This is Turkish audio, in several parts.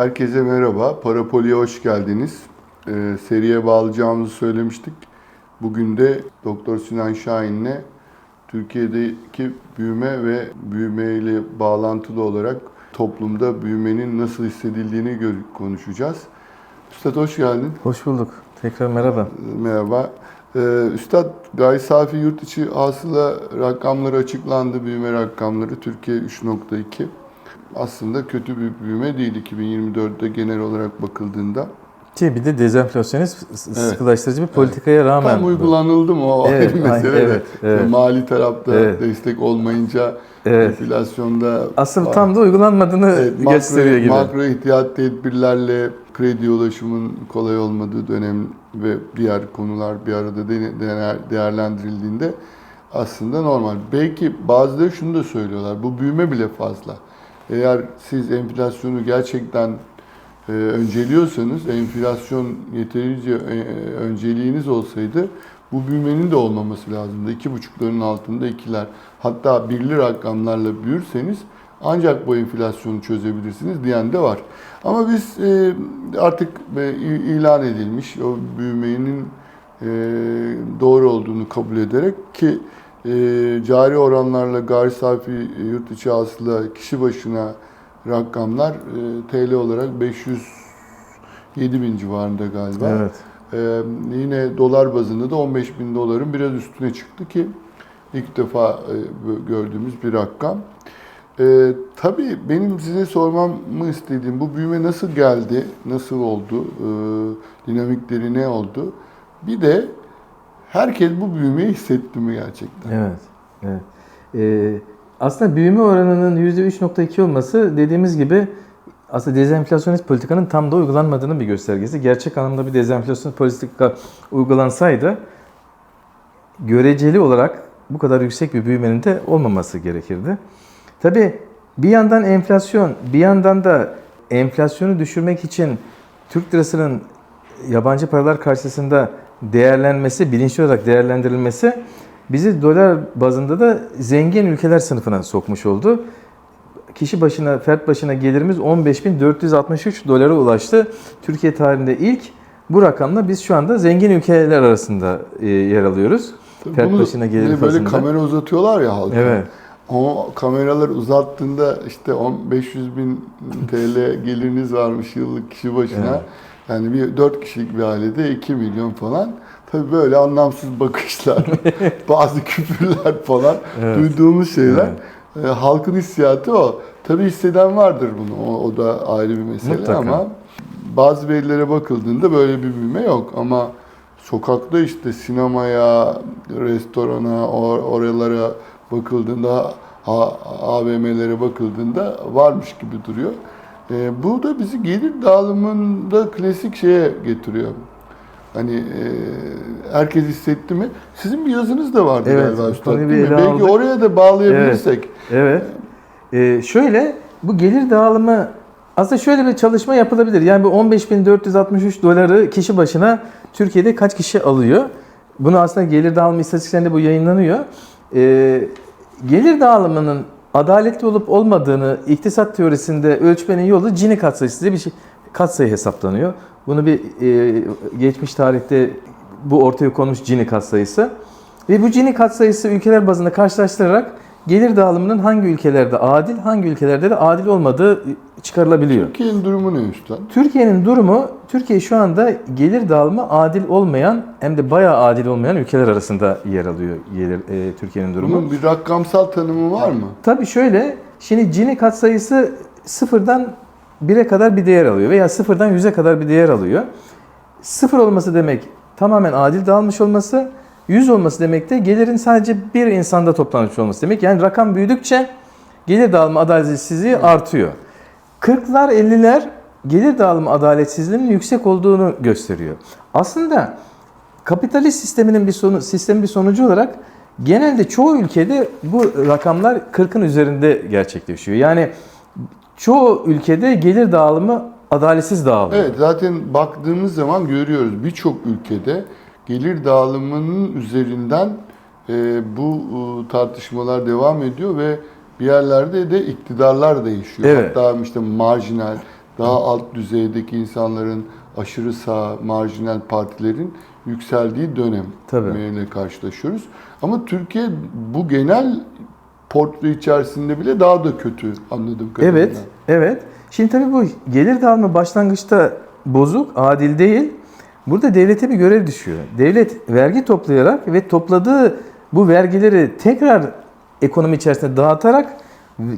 Herkese merhaba. Parapoli'ye hoş geldiniz. Ee, seriye bağlayacağımızı söylemiştik. Bugün de Doktor Sinan Şahin'le Türkiye'deki büyüme ve büyümeyle bağlantılı olarak toplumda büyümenin nasıl hissedildiğini konuşacağız. Üstad hoş geldin. Hoş bulduk. Tekrar merhaba. Merhaba. Ee, Üstad gayri safi yurt içi hasıla rakamları açıklandı. Büyüme rakamları Türkiye 3.2. Aslında kötü bir büyüme değil 2024'te genel olarak bakıldığında. Ki bir de dezenflasyonist sıkılaştırıcı bir politikaya rağmen. Tam uygulanıldı mı o Evet, ayrı mesele aynen, de. evet, evet. Mali tarafta Evet. destek olmayınca Evet. enflasyonda Asıl tam da uygulanmadığını Evet, gösteriyor gibi. makro ihtiyat tedbirlerle kredi ulaşımın kolay olmadığı dönem ve diğer konular bir arada de- değer- değerlendirildiğinde aslında normal. Belki bazıları şunu da söylüyorlar. Bu büyüme bile fazla. Eğer siz enflasyonu gerçekten e, önceliyorsanız, enflasyon yeterince e, önceliğiniz olsaydı bu büyümenin de olmaması lazımdı. İki buçukların altında ikiler. Hatta birli rakamlarla büyürseniz ancak bu enflasyonu çözebilirsiniz diyen de var. Ama biz e, artık e, ilan edilmiş o büyümenin e, doğru olduğunu kabul ederek ki e, cari oranlarla gayri safi yurt içi hasıla kişi başına rakamlar e, TL olarak 507 bin civarında galiba. Evet. Ee, yine dolar bazında da 15 bin doların biraz üstüne çıktı ki ilk defa e, gördüğümüz bir rakam. Ee, tabii benim size sormamı istediğim bu büyüme nasıl geldi, nasıl oldu, ee, dinamikleri ne oldu? Bir de herkes bu büyümeyi hissetti mi gerçekten? Evet. evet. Ee, aslında büyüme oranının %3.2 olması dediğimiz gibi aslında dezenflasyonist politikanın tam da uygulanmadığının bir göstergesi. Gerçek anlamda bir dezenflasyon politika uygulansaydı göreceli olarak bu kadar yüksek bir büyümenin de olmaması gerekirdi. Tabii bir yandan enflasyon, bir yandan da enflasyonu düşürmek için Türk lirasının yabancı paralar karşısında değerlenmesi, bilinçli olarak değerlendirilmesi bizi dolar bazında da zengin ülkeler sınıfına sokmuş oldu. Kişi başına, fert başına gelirimiz 15.463 dolara ulaştı. Türkiye tarihinde ilk bu rakamla biz şu anda zengin ülkeler arasında e, yer alıyoruz. Fert Bunu başına gelir de böyle kamera uzatıyorlar ya halka. Evet. O kameralar uzattığında işte 10 500 bin TL geliriniz varmış yıllık kişi başına. Evet. Yani bir 4 kişilik bir ailede 2 milyon falan. Tabii böyle anlamsız bakışlar, bazı küfürler falan Evet. duyduğumuz şeyler. Evet. E, halkın hissiyatı o. Tabii hisseden vardır bunu. O, o da ayrı bir mesele Mutlaka. ama bazı verilere bakıldığında böyle bir büyüme yok ama sokakta işte sinemaya, restorana, or- oralara bakıldığında, AVM'lere bakıldığında varmış gibi duruyor. E, bu da bizi gelir dağılımında klasik şeye getiriyor. Hani e, herkes hissetti mi? Sizin bir yazınız da vardı Evet, galiba Üstad değil mi? Belki aldık. oraya da bağlayabilirsek. Evet. Ee, şöyle bu gelir dağılımı aslında şöyle bir çalışma yapılabilir. Yani bu 15.463 doları kişi başına Türkiye'de kaç kişi alıyor? Bunu aslında gelir dağılımı istatistiklerinde bu yayınlanıyor. Ee, gelir dağılımının adaletli olup olmadığını iktisat teorisinde ölçmenin yolu Gini katsayısı diye bir şey katsayı hesaplanıyor. Bunu bir e, geçmiş tarihte bu ortaya konmuş Gini katsayısı. Ve bu Gini katsayısı ülkeler bazında karşılaştırarak gelir dağılımının hangi ülkelerde adil, hangi ülkelerde de adil olmadığı çıkarılabiliyor. Türkiye'nin durumu ne Üstad? Türkiye'nin durumu, Türkiye şu anda gelir dağılımı adil olmayan hem de bayağı adil olmayan ülkeler arasında yer alıyor gelir e, Türkiye'nin durumu. Bunun bir rakamsal tanımı var mı? Tabii şöyle, şimdi Gini katsayısı sıfırdan 1'e kadar bir değer alıyor veya sıfırdan 100'e kadar bir değer alıyor. Sıfır olması demek tamamen adil dağılmış olması, 100 olması demek de gelirin sadece bir insanda toplanmış olması demek. Yani rakam büyüdükçe gelir dağılımı adaletsizliği artıyor. 40'lar 50'ler gelir dağılımı adaletsizliğinin yüksek olduğunu gösteriyor. Aslında kapitalist sisteminin bir sonu, sistemin bir sonucu olarak genelde çoğu ülkede bu rakamlar 40'ın üzerinde gerçekleşiyor. Yani çoğu ülkede gelir dağılımı adaletsiz dağılıyor. Evet zaten baktığımız zaman görüyoruz birçok ülkede gelir dağılımının üzerinden e, bu e, tartışmalar devam ediyor ve bir yerlerde de iktidarlar değişiyor. Evet. Hatta işte marjinal daha alt düzeydeki insanların aşırı sağ, marjinal partilerin yükseldiği dönem Tabii. ile karşılaşıyoruz. Ama Türkiye bu genel portre içerisinde bile daha da kötü anladığım kadarıyla. Evet, evet. Şimdi tabii bu gelir dağılımı başlangıçta bozuk, adil değil. Burada devlete bir görev düşüyor. Devlet vergi toplayarak ve topladığı bu vergileri tekrar ekonomi içerisinde dağıtarak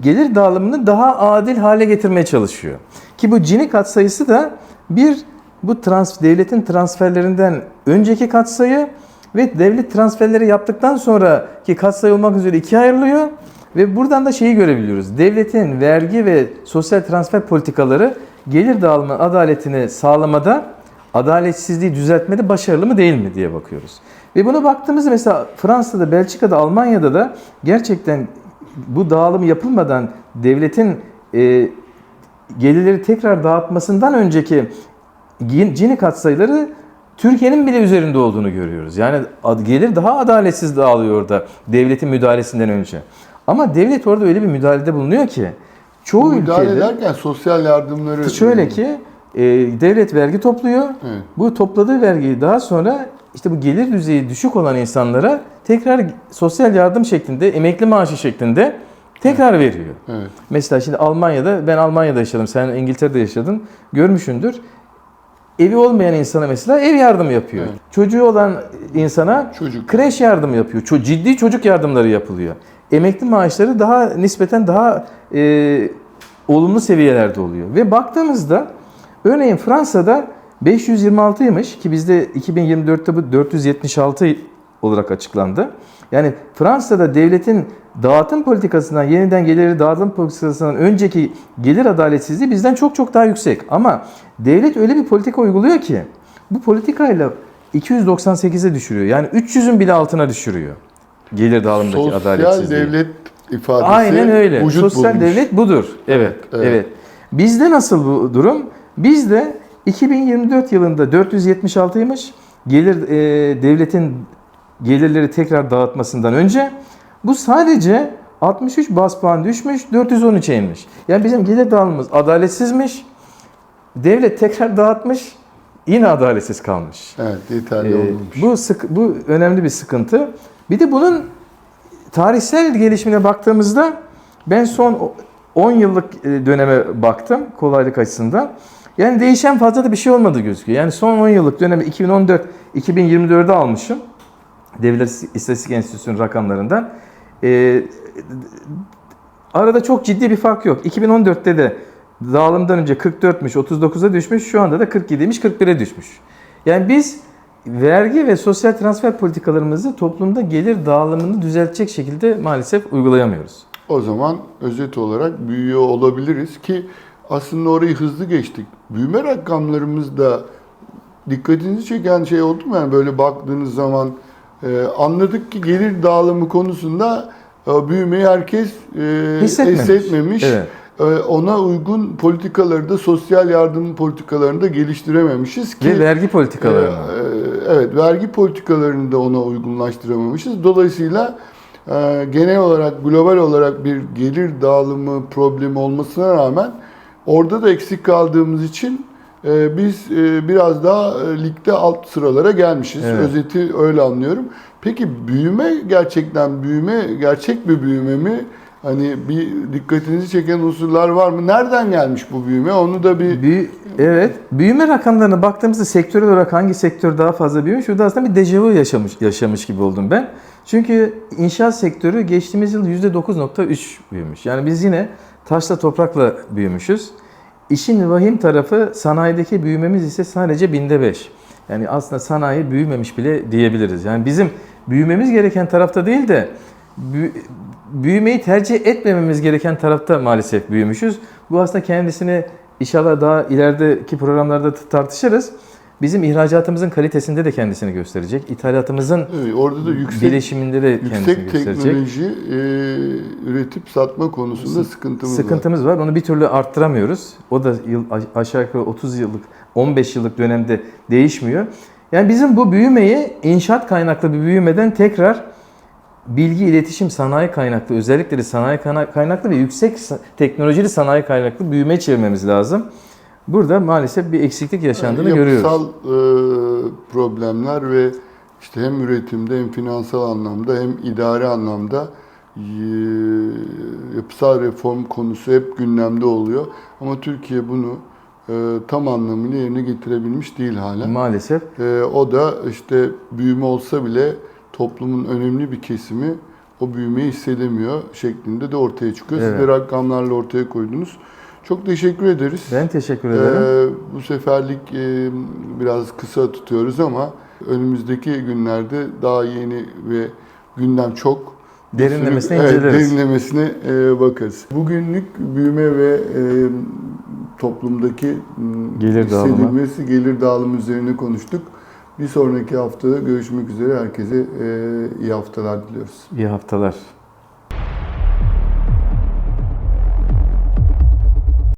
gelir dağılımını daha adil hale getirmeye çalışıyor. Ki bu Gini katsayısı da bir bu trans, devletin transferlerinden önceki katsayı ve devlet transferleri yaptıktan sonraki katsayı olmak üzere ikiye ayrılıyor. Ve buradan da şeyi görebiliyoruz. Devletin vergi ve sosyal transfer politikaları gelir dağılımı adaletini sağlamada, adaletsizliği düzeltmede başarılı mı değil mi diye bakıyoruz. Ve buna baktığımızda mesela Fransa'da, Belçika'da, Almanya'da da gerçekten bu dağılım yapılmadan devletin e, gelirleri tekrar dağıtmasından önceki Gini katsayıları Türkiye'nin bile üzerinde olduğunu görüyoruz. Yani gelir daha adaletsiz dağılıyor orada devletin müdahalesinden önce. Ama devlet orada öyle bir müdahalede bulunuyor ki çoğu müdahale ülkede ederken sosyal yardımları... şöyle ki e, devlet vergi topluyor. Evet. Bu topladığı vergiyi daha sonra işte bu gelir düzeyi düşük olan insanlara tekrar sosyal yardım şeklinde, emekli maaşı şeklinde tekrar veriyor. Evet. Mesela şimdi Almanya'da, ben Almanya'da yaşadım, sen İngiltere'de yaşadın, görmüşsündür. Evi olmayan insana mesela ev yardımı yapıyor. Evet. Çocuğu olan insana Çocuk. kreş yardımı yapıyor. Ço- ciddi çocuk yardımları yapılıyor. Emekli maaşları daha nispeten daha e, olumlu seviyelerde oluyor. Ve baktığımızda örneğin Fransa'da 526'ymış ki bizde 2024'te bu 476 olarak açıklandı. Yani Fransa'da devletin dağıtım politikasından yeniden geliri dağıtım politikasından önceki gelir adaletsizliği bizden çok çok daha yüksek. Ama devlet öyle bir politika uyguluyor ki bu politikayla 298'e düşürüyor. Yani 300'ün bile altına düşürüyor. Gelir dağılımındaki Sosyal adaletsizliği. devlet ifadesi Aynen öyle. Sosyal bulmuş. devlet budur. Evet, Evet. evet. Bizde nasıl bu durum? Bizde 2024 yılında 476'ymış. Gelir e, devletin gelirleri tekrar dağıtmasından önce bu sadece 63 bas puan düşmüş, 413'e inmiş. Yani bizim gelir dağılımımız adaletsizmiş. Devlet tekrar dağıtmış, yine adaletsiz kalmış. Evet, yeterli Ee, olmamış. bu sık, bu önemli bir sıkıntı. Bir de bunun tarihsel gelişimine baktığımızda ben son 10 yıllık e, döneme baktım kolaylık açısından. Yani değişen fazla da bir şey olmadı gözüküyor. Yani son 10 yıllık dönemi 2014 2024'e almışım. Devlet İstatistik Enstitüsü'nün rakamlarından. Ee, arada çok ciddi bir fark yok. 2014'te de dağılımdan önce 44'müş, 39'a düşmüş. Şu anda da 47'ymiş, 41'e düşmüş. Yani biz vergi ve sosyal transfer politikalarımızı toplumda gelir dağılımını düzeltecek şekilde maalesef uygulayamıyoruz. O zaman özet olarak büyüyor olabiliriz ki aslında orayı hızlı geçtik. Büyüme rakamlarımız da dikkatinizi çeken şey oldu mu? Yani böyle baktığınız zaman e, anladık ki gelir dağılımı konusunda e, büyümeyi herkes e, Hissetmemiş. hissetmemiş. Evet. E, ona uygun politikaları da sosyal yardım politikalarını da geliştirememişiz ki Ve vergi politikalarını. ee, Evet, vergi politikalarını da ona uygunlaştıramamışız. Dolayısıyla e, genel olarak, global olarak bir gelir dağılımı problemi olmasına rağmen orada da eksik kaldığımız için e, biz e, biraz daha e, ligde alt sıralara gelmişiz. Evet. Özeti öyle anlıyorum. Peki büyüme gerçekten büyüme, gerçek bir büyüme mi? Hani bir dikkatinizi çeken unsurlar var mı? Nereden gelmiş bu büyüme? Onu da bir Büyü, evet. Büyüme rakamlarına baktığımızda sektörel olarak hangi sektör daha fazla büyümüş? Şurada aslında bir dejavu yaşamış, yaşamış gibi oldum ben. Çünkü inşaat sektörü geçtiğimiz yıl %9.3 büyümüş. Yani biz yine taşla toprakla büyümüşüz. İşin vahim tarafı sanayideki büyümemiz ise sadece binde beş. Yani aslında sanayi büyümemiş bile diyebiliriz. Yani bizim büyümemiz gereken tarafta değil de bü- büyümeyi tercih etmememiz gereken tarafta maalesef büyümüşüz. Bu aslında kendisini inşallah daha ilerideki programlarda tartışırız. Bizim ihracatımızın kalitesinde de kendisini gösterecek. İthalatımızın evet, orada da yüksek bileşiminde de kendisini Yüksek gösterecek. teknoloji e, üretip satma konusunda sıkıntımız var. Sıkıntımız var. Onu bir türlü arttıramıyoruz. O da yıl aşağı yukarı 30 yıllık, 15 yıllık dönemde değişmiyor. Yani bizim bu büyümeyi inşaat kaynaklı bir büyümeden tekrar bilgi, iletişim, sanayi kaynaklı, özellikle de sanayi kaynaklı ve yüksek teknolojili sanayi kaynaklı büyümeye çevirmemiz lazım. Burada maalesef bir eksiklik yaşandığını Yani görüyoruz. Yapısal e, problemler ve işte hem üretimde hem finansal anlamda hem idari anlamda e, yapısal reform konusu hep gündemde oluyor. Ama Türkiye bunu e, tam anlamıyla yerine getirebilmiş değil hala. Maalesef. E, o da işte büyüme olsa bile toplumun önemli bir kesimi o büyümeyi hissedemiyor şeklinde de ortaya çıkıyor. Siz Evet. de rakamlarla ortaya koydunuz. Çok teşekkür ederiz. Ben teşekkür ederim. Ee, bu seferlik e, biraz kısa tutuyoruz ama önümüzdeki günlerde daha yeni ve gündem çok. Derinlemesine Evet, inceleriz. derinlemesine e, bakarız. Bugünlük büyüme ve e, toplumdaki Gelir dağılımı. hissedilmesi, gelir dağılımı üzerine konuştuk. Bir sonraki haftada görüşmek üzere. Herkese e, iyi haftalar diliyoruz. İyi haftalar.